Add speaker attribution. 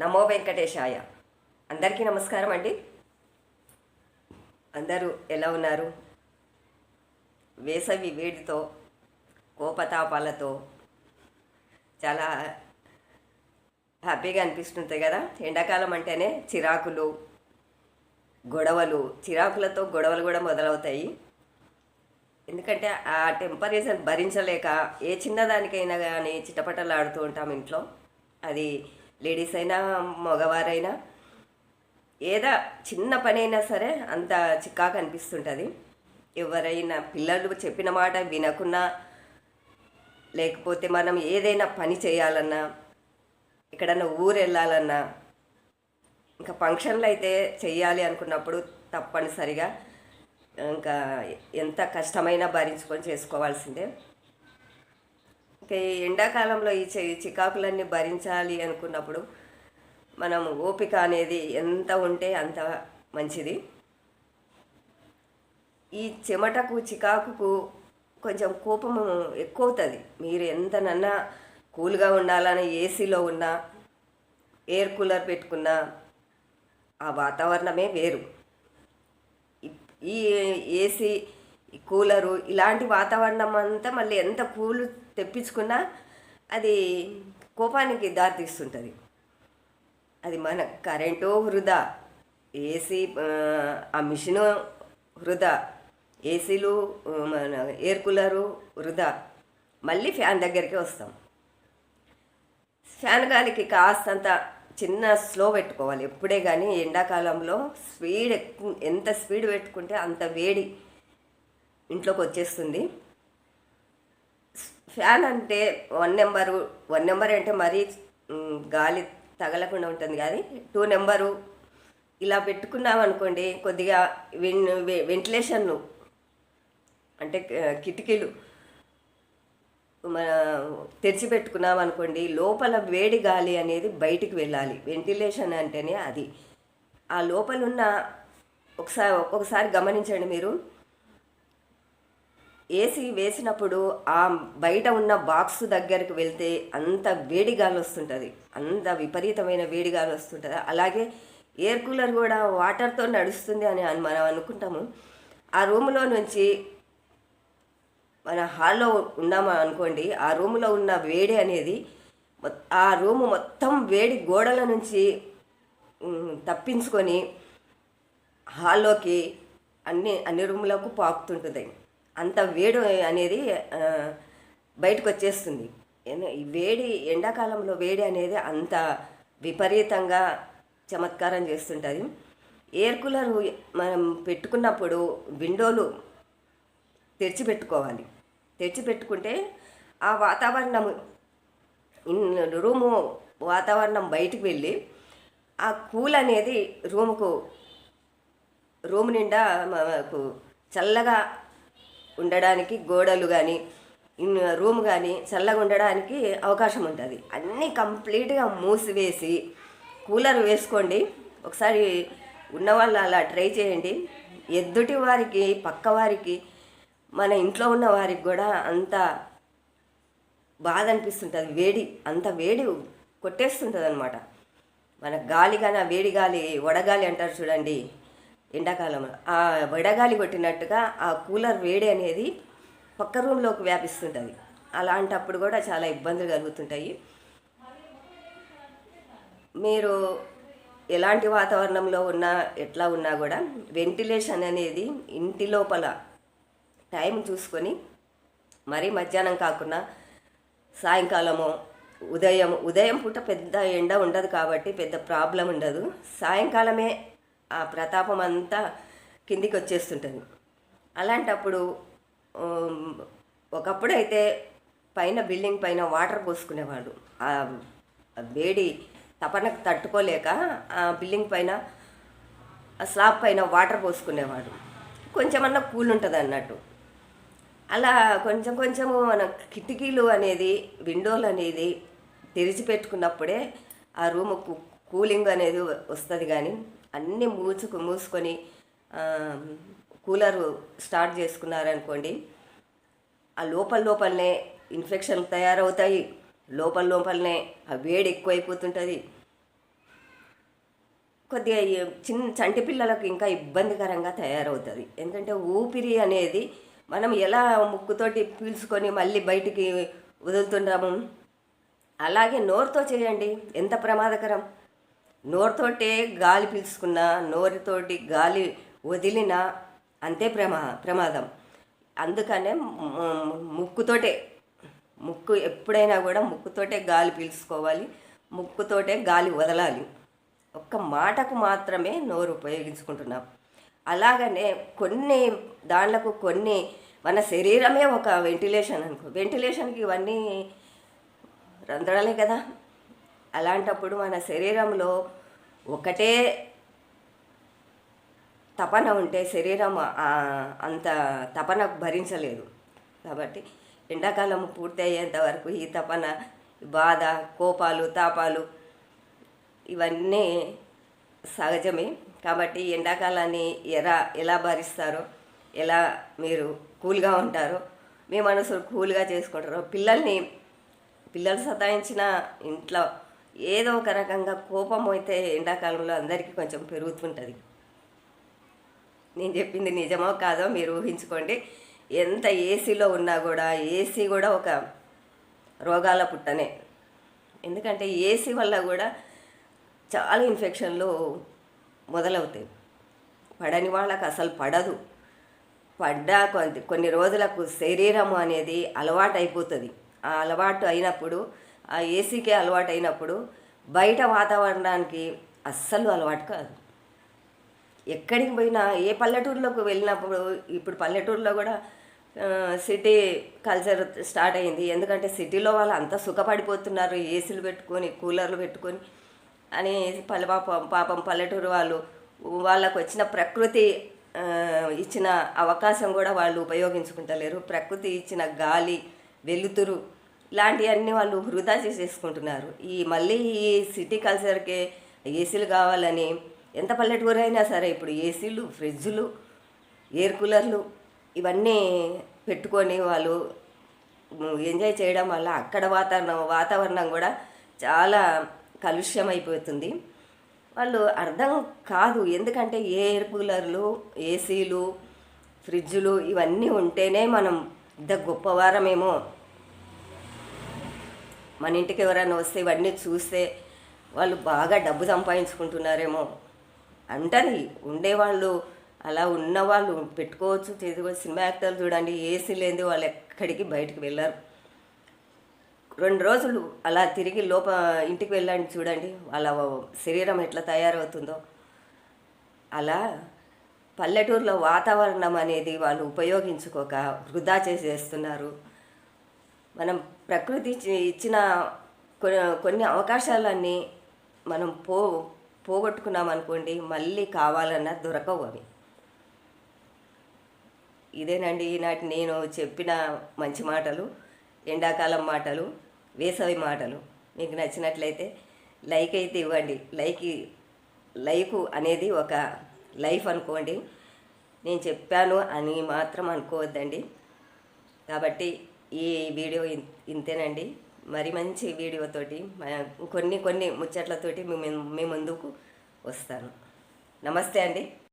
Speaker 1: నమో వెంకటేశాయ. అందరికీ నమస్కారం అండి. అందరూ ఎలా ఉన్నారు? వేసవి వేడితో కోపతాపాలతో చాలా హ్యాపీగా అనిపిస్తుంది కదా? ఎండాకాలం అంటేనే చిరాకులు గొడవలు చిరాకులతో గొడవలు కూడా మొదలవుతాయి. ఎందుకంటే ఆ టెంపరేచర్ భరించలేక ఏ చిన్నదానికైనా కానీ చిటపటలు ఆడుతూ ఉంటాం ఇంట్లో. అది లేడీస్ అయినా మగవారైనా ఏదో చిన్న పనైనా సరే అంత చిక్కాకు అనిపిస్తుంటుంది. ఎవరైనా పిల్లలు చెప్పిన మాట వినకున్నా లేకపోతే మనం ఏదైనా పని చేయాలన్నా ఎక్కడన్నా ఊరు వెళ్ళాలన్నా ఇంకా ఫంక్షన్లు అయితే చేయాలి అనుకున్నప్పుడు తప్పనిసరిగా ఇంకా ఎంత కష్టమైనా భరించుకొని చేసుకోవాల్సిందే. ఎండాకాలంలో ఈ చికాకులన్నీ భరించాలి అనుకున్నప్పుడు మనం ఓపిక అనేది ఎంత ఉంటే అంత మంచిది. ఈ చెమటకు చికాకుకు కొంచెం కోపము ఎక్కువ అవుతుంది మీరు ఎంతనన్నా కూల్గా ఉండాలని ఏసీలో ఉన్నా ఎయిర్ కూలర్ పెట్టుకున్నా ఆ వాతావరణమే వేరు. ఈ ఏసీ ఈ కూలరు ఇలాంటి వాతావరణం అంతా మళ్ళీ ఎంత కూలు తెప్పించుకున్నా అది కోపానికి దారితీస్తుంటుంది. అది మన కరెంటు వృధా. ఏసీ ఆ, మిషను వృధా. ఏసీలు మన ఎయిర్ కూలరు వృధా. మళ్ళీ ఫ్యాన్ దగ్గరికి వస్తాం. ఫ్యాన్ గాలికి కాస్తంత చిన్న స్లో పెట్టుకోవాలి. ఎప్పుడే కానీ ఎండాకాలంలో స్పీడ్ ఎక్కువ ఎంత స్పీడ్ పెట్టుకుంటే అంత వేడి ఇంట్లోకి వచ్చేస్తుంది ఫ్యాన్ అంటే వన్ నెంబరు వన్ నెంబర్ అంటే మరీ గాలి తగలకుండా ఉంటుంది కానీ టూ నెంబరు ఇలా పెట్టుకున్నాం అనుకోండి కొద్దిగా వెన్ వెంటిలేషన్ అంటే కిటికీలు మన తెరిచిపెట్టుకున్నాం అనుకోండి లోపల వేడి గాలి అనేది బయటికి వెళ్ళాలి. వెంటిలేషన్ అంటేనే అది. ఆ లోపలున్న ఒకసారి ఒక్కొక్కసారి గమనించండి మీరు. ఏసీ వేసినప్పుడు ఆ బయట ఉన్న బాక్స్ దగ్గరికి వెళ్తే అంత వేడి గాలి వస్తుంటుంది. అంత విపరీతమైన వేడి గాలి వస్తుంటుంది. అలాగే ఎయిర్ కూలర్ కూడా వాటర్తో నడుస్తుంది అని మనం అనుకుంటాము. ఆ రూమ్లో నుంచి మన హాల్లో ఉన్నామా అనుకోండి ఆ రూమ్లో ఉన్న వేడి అనేది ఆ రూమ్ మొత్తం వేడి గోడల నుంచి తప్పించుకొని హాల్లోకి అన్ని అన్ని రూములకు పాకుతుంటుంది. అంత వేడి అనేది బయటకు వచ్చేస్తుంది. ఈ వేడి ఎండాకాలంలో వేడి అనేది అంత విపరీతంగా చమత్కారం చేస్తుంటుంది. ఎయిర్ కూలర్ మనం పెట్టుకున్నప్పుడు విండోలు తెరిచిపెట్టుకోవాలి. తెరిచిపెట్టుకుంటే ఆ వాతావరణం రూము వాతావరణం బయటికి వెళ్ళి ఆ కూల్ అనేది రూముకు రూమ్ నిండా మనకు చల్లగా ఉండడానికి గోడలు కానీ రూమ్ కానీ చల్లగా ఉండడానికి అవకాశం ఉంటుంది. అన్నీ కంప్లీట్గా మూసివేసి కూలర్ వేసుకోండి. ఒకసారి ఉన్నవాళ్ళు అలా ట్రై చేయండి. ఎద్దుటి వారికి పక్క వారికి మన ఇంట్లో ఉన్న వారికి కూడా అంత బాధ అనిపిస్తుంటుంది. వేడి అంత వేడి కొట్టేస్తుంటుంది అనమాట మన గాలి కానీ ఆ వేడి గాలి వడగాలి అంటారు చూడండి. ఎండాకాలంలో ఆ వడగాలి కొట్టినట్టుగా ఆ కూలర్ వేడి అనేది పక్క రూమ్లోకి వ్యాపిస్తుంటుంది. అలాంటప్పుడు కూడా చాలా ఇబ్బందులు కలుగుతుంటాయి. మీరు ఎలాంటి వాతావరణంలో ఉన్నా ఎట్లా ఉన్నా కూడా వెంటిలేషన్ అనేది ఇంటి లోపల టైం చూసుకొని మరీ మధ్యాహ్నం కాకుండా సాయంకాలము ఉదయం ఉదయం పూట పెద్ద ఎండ ఉండదు కాబట్టి పెద్ద ప్రాబ్లం ఉండదు. సాయంకాలమే ఆ ప్రతాపం అంతా కిందికి వచ్చేస్తుంటుంది అలాంటప్పుడు ఒకప్పుడు అయితే పైన బిల్డింగ్ పైన వాటర్ పోసుకునేవాడు ఆ వేడి తపనకు తట్టుకోలేక ఆ బిల్డింగ్ పైన స్లాబ్ పైన వాటర్ పోసుకునేవాడు కొంచెమన్నా కూల్ ఉంటుంది అన్నట్టు. అలా కొంచెం కొంచెము మన కిటికీలు అనేది విండోలు అనేది తెరిచి పెట్టుకున్నప్పుడే ఆ రూమ్ కూలింగ్ అనేది వస్తుంది కానీ అన్నీ మూసుకు మూసుకొని కూలర్ స్టార్ట్ చేసుకున్నారనుకోండి ఆ లోపల లోపలనే ఇన్ఫెక్షన్ తయారవుతాయి. లోపల లోపలనే ఆ వేడి ఎక్కువైపోతుంటుంది. కొద్దిగా చిన్న చంటి పిల్లలకు ఇంకా ఇబ్బందికరంగా తయారవుతుంది. ఎందుకంటే ఊపిరి అనేది మనం ఎలా ముక్కుతోటి పీల్చుకొని మళ్ళీ బయటికి వదులుతున్నాము అలాగే నోరుతో చేయండి. ఎంత ప్రమాదకరం. నోరుతోటే గాలి పీల్చుకున్నా నోరుతోటి గాలి వదిలినా అంతే ప్రమా ప్రమాదం. అందుకనే ముక్కుతోటే ముక్కు ఎప్పుడైనా కూడా ముక్కుతోటే గాలి పీల్చుకోవాలి ముక్కుతోటే గాలి వదలాలి. ఒక్క మాటకు మాత్రమే నోరు ఉపయోగించుకుంటున్నాం. అలాగనే కొన్ని దాంట్లకు కొన్ని మన శరీరమే ఒక వెంటిలేషన్ అనుకో వెంటిలేషన్కి ఇవన్నీ రంధ్రాలే కదా. అలాంటప్పుడు మన శరీరంలో ఒకటే తపన ఉంటే శరీరం అంత తపన భరించలేదు. కాబట్టి ఎండాకాలం పూర్తయ్యేంత వరకు ఈ తపన బాధ కోపాలు తాపాలు ఇవన్నీ సహజమే. కాబట్టి ఎండాకాలాన్ని ఎలా ఎలా భరిస్తారో ఎలా మీరు కూల్గా ఉంటారో మీ మనసు కూల్గా చేసుకుంటారో పిల్లల్ని పిల్లలు సతాయించిన ఇంట్లో ఏదో ఒక రకంగా కోపం అయితే ఎండాకాలంలో అందరికీ కొంచెం పెరుగుతుంటుంది. నేను చెప్పింది నిజమో కాదో మీరు ఊహించుకోండి. ఎంత ఏసీలో ఉన్నా కూడా ఏసీ కూడా ఒక రోగాల పుట్టనే. ఎందుకంటే ఏసీ వల్ల కూడా చాలా ఇన్ఫెక్షన్లు మొదలవుతాయి. పడని వాళ్ళకు అసలు పడదు. పడ్డా కొన్ని కొన్ని రోజులకు శరీరం అనేది అలవాటు అయిపోతుంది ఆ అలవాటు అయినప్పుడు ఆ ఏసీకే అలవాటు అయినప్పుడు బయట వాతావరణానికి అస్సలు అలవాటు కాదు. ఎక్కడికి పోయినా ఏ పల్లెటూరులోకి వెళ్ళినప్పుడు ఇప్పుడు పల్లెటూరులో కూడా సిటీ కల్చర్ స్టార్ట్ అయింది. ఎందుకంటే సిటీలో వాళ్ళు అంతా సుఖపడిపోతున్నారు ఏసీలు పెట్టుకొని కూలర్లు పెట్టుకొని అని పల్లె పాపం పాపం పల్లెటూరు వాళ్ళు వాళ్ళకు వచ్చిన ప్రకృతి ఇచ్చిన అవకాశం కూడా వాళ్ళు ఉపయోగించుకుంటలేరు. ప్రకృతి ఇచ్చిన గాలి వెలుతురు ఇలాంటివన్నీ వాళ్ళు వృధా చేసేసుకుంటున్నారు. ఈ మళ్ళీ ఈ సిటీ కల్చర్కే ఏసీలు కావాలని ఎంత పల్లెటూరు అయినా సరే ఇప్పుడు ఏసీలు ఫ్రిడ్జ్లు ఎయిర్ కూలర్లు ఇవన్నీ పెట్టుకొని వాళ్ళు ఎంజాయ్ చేయడం వల్ల అక్కడ వాతావరణం వాతావరణం కూడా చాలా కలుష్యం అయిపోతుంది. వాళ్ళు అర్థం కాదు ఎందుకంటే ఎయిర్ కూలర్లు ఏసీలు ఫ్రిడ్జులు ఇవన్నీ ఉంటేనే మనం పెద్ద గొప్పవారమేమో మన ఇంటికి ఎవరైనా వస్తే ఇవన్నీ చూస్తే వాళ్ళు బాగా డబ్బు సంపాదించుకుంటున్నారేమో. అంటది ఉండేవాళ్ళు అలా ఉన్నవాళ్ళు పెట్టుకోవచ్చు. చేసుకోవచ్చు సినిమా యాక్టర్లు చూడండి ఏసీ లేని వాళ్ళు ఎక్కడికి బయటికి వెళ్ళారు. రెండు రోజులు అలా తిరిగి లోప ఇంటికి వెళ్ళండి చూడండి వాళ్ళ శరీరం ఎట్లా తయారవుతుందో. అలా పల్లెటూరులో వాతావరణం అనేది వాళ్ళు ఉపయోగించుకోక వృధా చేసేస్తున్నారు. మనం ప్రకృతి ఇచ్చిన కొన్ని కొన్ని అవకాశాలన్నీ మనం పో పోగొట్టుకున్నాం అనుకోండి మళ్ళీ కావాలన్నా దొరకవు అవి. ఇదేనండి ఈనాటి నేను చెప్పిన మంచి మాటలు ఎండాకాలం మాటలు వేసవి మాటలు. మీకు నచ్చినట్లయితే లైక్ అయితే ఇవ్వండి. లైక్ లైకు అనేది ఒక లైఫ్ అనుకోండి. నేను చెప్పాను అని మాత్రం అనుకోవద్దండి. కాబట్టి ఈ వీడియో ఇంతేనండి. మరి మంచి వీడియోతోటి కొన్ని కొన్ని ముచ్చట్లతోటి మేము మీ ముందుకు వస్తాను. నమస్తే అండి.